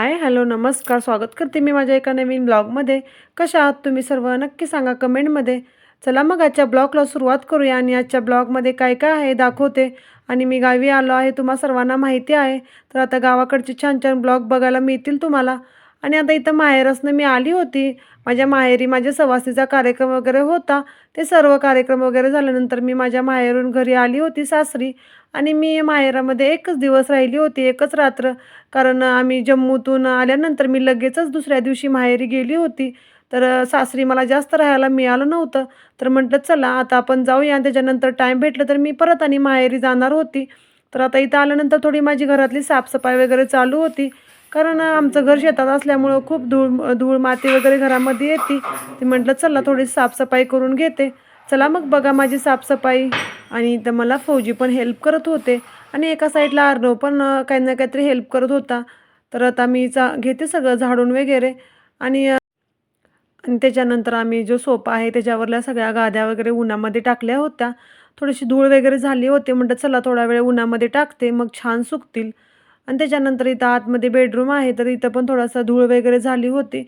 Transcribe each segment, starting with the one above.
Hi hello नमस्कार स्वागत करते मी माझ्या एका नवीन ब्लॉगमध्ये. कशा आहात तुम्ही सर्व? नक्की सांगा कमेंटमध्ये. चला मग आजच्या ब्लॉगला सुरुवात करूया आणि आजच्या ब्लॉगमध्ये काय काय आहे दाखवते. आणि मी गावी आलो आहे तुम्हा सर्वांना माहिती आहे. तर आता गावाकडचे छान छान ब्लॉग बघायला मिळतील तुम्हाला. आणि आता इथं माहेरसनं मी आली होती. माझ्या माहेरी माझ्या सवासीचा कार्यक्रम वगैरे होता. ते सर्व कार्यक्रम वगैरे झाल्यानंतर मी माझ्या माहेरून घरी आली होती सासरी. आणि मी माहेरामध्ये एकच दिवस राहिली होती एकच रात्र. कारण आम्ही जम्मूतून आल्यानंतर मी लगेचच दुसऱ्या दिवशी माहेरी गेली होती. तर सासरी मला जास्त राहायला मिळालं नव्हतं. तर म्हटलं चला आता आपण जाऊया. आणि त्याच्यानंतर टाईम भेटलं तर मी परत आणि माहेरी जाणार होती. तर आता इथं आल्यानंतर थोडी माझी घरातली साफसफाई वगैरे चालू होती. कारण आमचं घर शेतात असल्यामुळं खूप धूळ धूळ माती वगैरे घरामध्ये येते. ती म्हटलं चला थोडी साफसफाई करून घेते. चला मग बघा माझी साफसफाई. आणि तर मला फौजी पण हेल्प करत होते. आणि एका साईडला अर्णव पण काही ना काहीतरी हेल्प करत होता. तर आता मी चा घेते सगळं झाडून वगैरे. आणि आणि त्याच्यानंतर आम्ही जो सोपा आहे त्याच्यावरल्या सगळ्या गाद्या वगैरे उन्हामध्ये टाकल्या होत्या. थोडीशी धूळ वगैरे झाली होती. म्हटलं चला थोडा वेळ उन्हामध्ये टाकते. मग छान सुकतील. आणि त्याच्यानंतर इथं आतमध्ये बेडरूम आहे तर इथं पण थोडासा धूळ वगैरे झाली होती.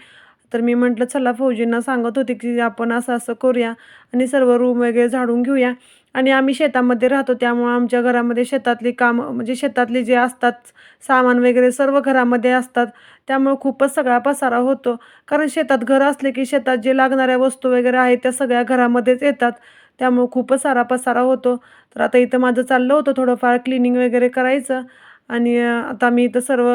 तर मी म्हटलं चला फौजींना सांगत होते की आपण असं असं करूया आणि सर्व रूम वगैरे झाडून घेऊया. आणि आम्ही शेतामध्ये राहतो त्यामुळं आमच्या घरामध्ये शेतातली कामं म्हणजे शेतातले जे असतात सामान वगैरे सर्व घरामध्ये असतात. त्यामुळं खूपच सगळा पसारा होतो. कारण शेतात घर असले की शेतात जे लागणाऱ्या वस्तू वगैरे आहेत त्या सगळ्या घरामध्येच येतात. त्यामुळं खूपच सारा पसारा होतो. तर आता इथं माझं चाललं होतं थोडंफार क्लिनिंग वगैरे करायचं. आणि आता मी इथं सर्व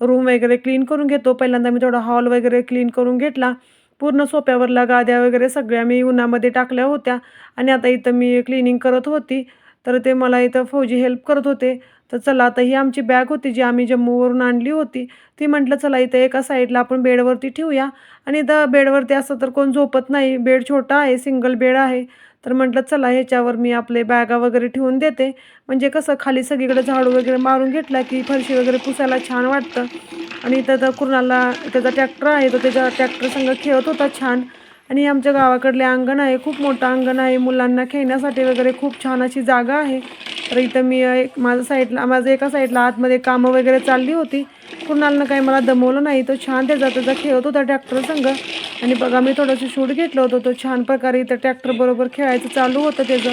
रूम वगैरे क्लीन करून घेतो. पहिल्यांदा मी थोडा हॉल वगैरे क्लीन करून घेतला. पूर्ण सोप्यावरला गाद्या वगैरे सगळ्या मी उन्हामध्ये टाकल्या होत्या. आणि आता इथं मी क्लिनिंग करत होती. तर ते मला इथं फौजी हेल्प करत होते. तर चला आता ही आमची बॅग होती जी आम्ही जम्मूवरून आणली होती. ती म्हटलं चला इथं एका साईडला आपण बेडवरती ठेवूया. आणि इथं बेडवरती असं तर कोण झोपत नाही. बेड छोटा आहे सिंगल बेड आहे. तर म्हटलं चला ह्याच्यावर मी आपले बॅगा वगैरे ठेवून देते. म्हणजे कसं खाली सगळीकडे झाडू वगैरे मारून घेतला की फरशी वगैरे पुसायला छान वाटतं. आणि इथं तर कुणाला त्याचा ट्रॅक्टर आहे तो त्याच्या ट्रॅक्टर संग खेळत होता छान. आणि आमच्या गावाकडले अंगण आहे खूप मोठं अंगण आहे मुलांना खेळण्यासाठी वगैरे खूप छान अशी जागा आहे. तर इथं मी एक माझ्या साईडला माझं एका साईडला आतमध्ये कामं वगैरे चालली होती. कुणाला काही मला दमवलं नाही तो छान त्याचा त्याचा खेळत होता ट्रॅक्टर संग. आणि बघा मी थोडंसं शूट घेतलं होतं. तो छान प्रकारे इथं ट्रॅक्टर बरोबर खेळायचं चालू होतं त्याचं.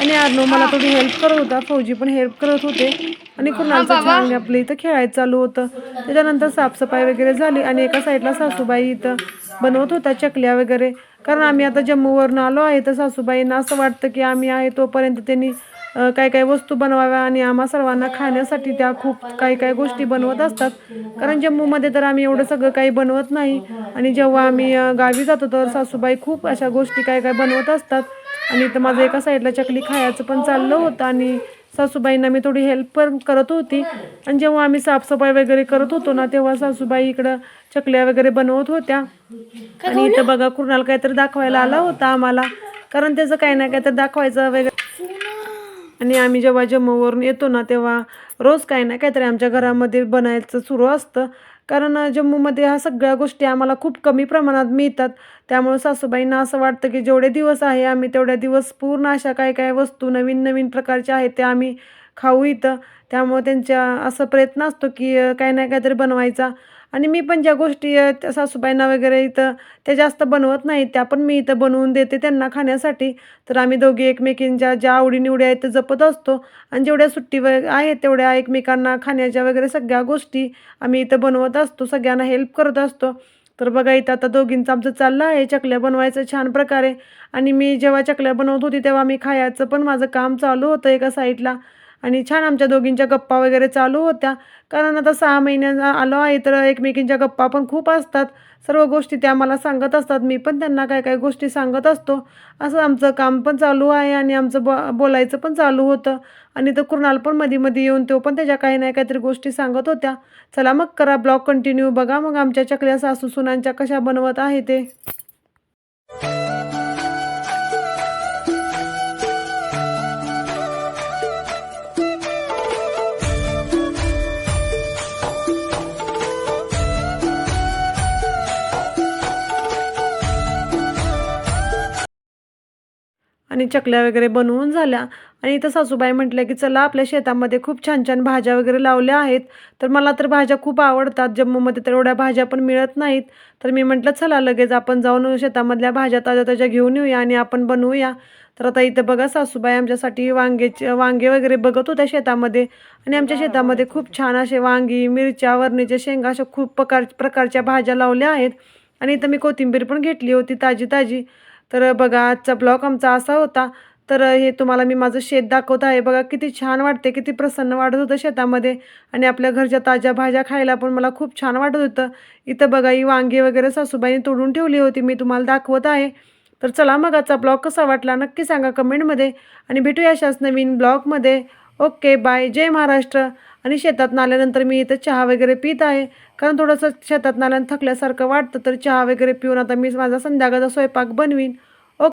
आणि अर्नो मला थोडी हेल्प करत होता. फौजी पण हेल्प करत होते. आणि कुणालचं छान आपलं इथं खेळायचं चालू होतं. त्याच्यानंतर साफसफाई वगैरे झाली आणि एका साईडला सासूबाई इथं बनवत होता चकल्या वगैरे. कारण आम्ही आता जम्मूवरून आलो आहे तर सासूबाईंना असं वाटतं की आम्ही आहे तोपर्यंत त्यांनी काय काय वस्तू बनवाव्या आणि आम्हा सर्वांना खाण्यासाठी त्या खूप काही काही गोष्टी बनवत असतात. कारण जम्मूमध्ये तर आम्ही एवढं सगळं काही बनवत नाही. आणि जेव्हा आम्ही गावी जातो तर सासूबाई खूप अशा गोष्टी काय काय बनवत असतात. आणि इथं माझं एका साईडला चकली खायचं पण चाललं होतं आणि सासूबाईंना मी थोडी हेल्प पण करत होती. आणि जेव्हा आम्ही साफसफाई वगैरे करत होतो ना तेव्हा सासूबाई इकडं चकल्या वगैरे बनवत होत्या. आणि इथं बघा कुणाला काहीतरी दाखवायला आला होता आम्हाला. कारण त्याचं काही ना काहीतरी दाखवायचं वगैरे आणि आम्ही जेव्हा जम्मूवरून येतो ना तेव्हा रोज काही ना काहीतरी आमच्या घरामध्ये बनायचं सुरू असतं. कारण जम्मूमध्ये ह्या सगळ्या गोष्टी आम्हाला खूप कमी प्रमाणात मिळतात. त्यामुळे सासूबाईंना असं वाटतं की जेवढे दिवस आहे आम्ही तेवढ्या दिवस पूर्ण अशा काय काय वस्तू नवीन नवीन प्रकारच्या आहेत त्या आम्ही खाऊ इथं. त्यामुळे त्यांच्या असं प्रयत्न असतो की काही ना काहीतरी बनवायचा. आणि मी पण ज्या गोष्टी त्या सासूबाईंना वगैरे इथं त्या जास्त बनवत नाहीत त्या पण मी इथं बनवून देते त्यांना खाण्यासाठी. तर आम्ही दोघी एकमेकींच्या ज्या आवडीनिवडी आहेत त्या जपत असतो. आणि जेवढ्या सुट्टी व आहेत तेवढ्या एकमेकांना खाण्याच्या वगैरे सगळ्या गोष्टी आम्ही इथं बनवत असतो. सगळ्यांना हेल्प करत असतो. तर बघा इथं आता दोघींचं आमचं चाललं आहे. चकल्या बनवायचं छान प्रकारे. आणि मी जेव्हा चकल्या बनवत होती तेव्हा मी खायचं पण माझं काम चालू होतं एका साईडला आणि छान आमच्या दोघींच्या गप्पा वगैरे चालू होत्या. कारण आता सहा महिन्यांना आलो आहे तर एकमेकींच्या गप्पा पण खूप असतात. सर्व गोष्टी त्या मला सांगत असतात. मी पण त्यांना काय काय गोष्टी सांगत असतो. असं आमचं काम पण चालू आहे आणि आमचं ब बोलायचं पण चालू होतं. आणि तर कृणाल पण मध्ये मध्ये येऊन तो पण त्याच्या काही नाही काहीतरी गोष्टी सांगत होत्या. चला मग करा ब्लॉग कंटिन्यू. बघा मग आमच्या चकल्या सासू सुनांच्या कशा बनवत आहे ते. आणि चकल्या वगैरे बनवून झाल्या. आणि इथं सासूबाई म्हटल्या की चला आपल्या शेतामध्ये खूप छान छान भाज्या वगैरे लावल्या आहेत. तर मला तर भाज्या खूप आवडतात. जम्मूमध्ये तर एवढ्या भाज्या पण मिळत नाहीत. तर मी म्हटलं चला लगेच आपण जाऊन शेतामधल्या भाज्या ताज्या ताज्या घेऊन येऊया आणि आपण बनवूया. तर आता इथं बघा सासूबाई आमच्यासाठी वांग्याचे वांगे वगैरे बघत होत्या शेतामध्ये. आणि आमच्या शेतामध्ये खूप छान असे वांगी मिरच्या वरणीच्या शेंगा अशा खूप प्रकार प्रकारच्या भाज्या लावल्या आहेत. आणि इथं मी कोथिंबीर पण घेतली होती ताजी ताजी तर बघा आजचा ब्लॉग आमचा असा होता. तर हे तुम्हाला मी माझं शेत दाखवत आहे. बघा किती छान वाटते किती प्रसन्न वाटत होतं शेतामध्ये. आणि आपल्या घरच्या ताज्या भाज्या खायला पण मला खूप छान वाटत होतं. इथं बघा ही वांगी वगैरे सासूबाईने तोडून ठेवली होती. मी तुम्हाला दाखवत आहे. तर चला मग आजचा ब्लॉग कसा वाटला नक्की सांगा कमेंटमध्ये. आणि भेटूया अशाच नवीन ब्लॉगमध्ये. Okay bye. जय महाराष्ट्र. आणि शेतात आल्यानंतर मी इथं चहा वगैरे पित आहे. कारण थोडंसं शेतात नाल्यानं थकल्यासारखं वाटतं तर चहा वगैरे पिऊन आता मी माझा संध्याकाळचा स्वयंपाक बनवीन.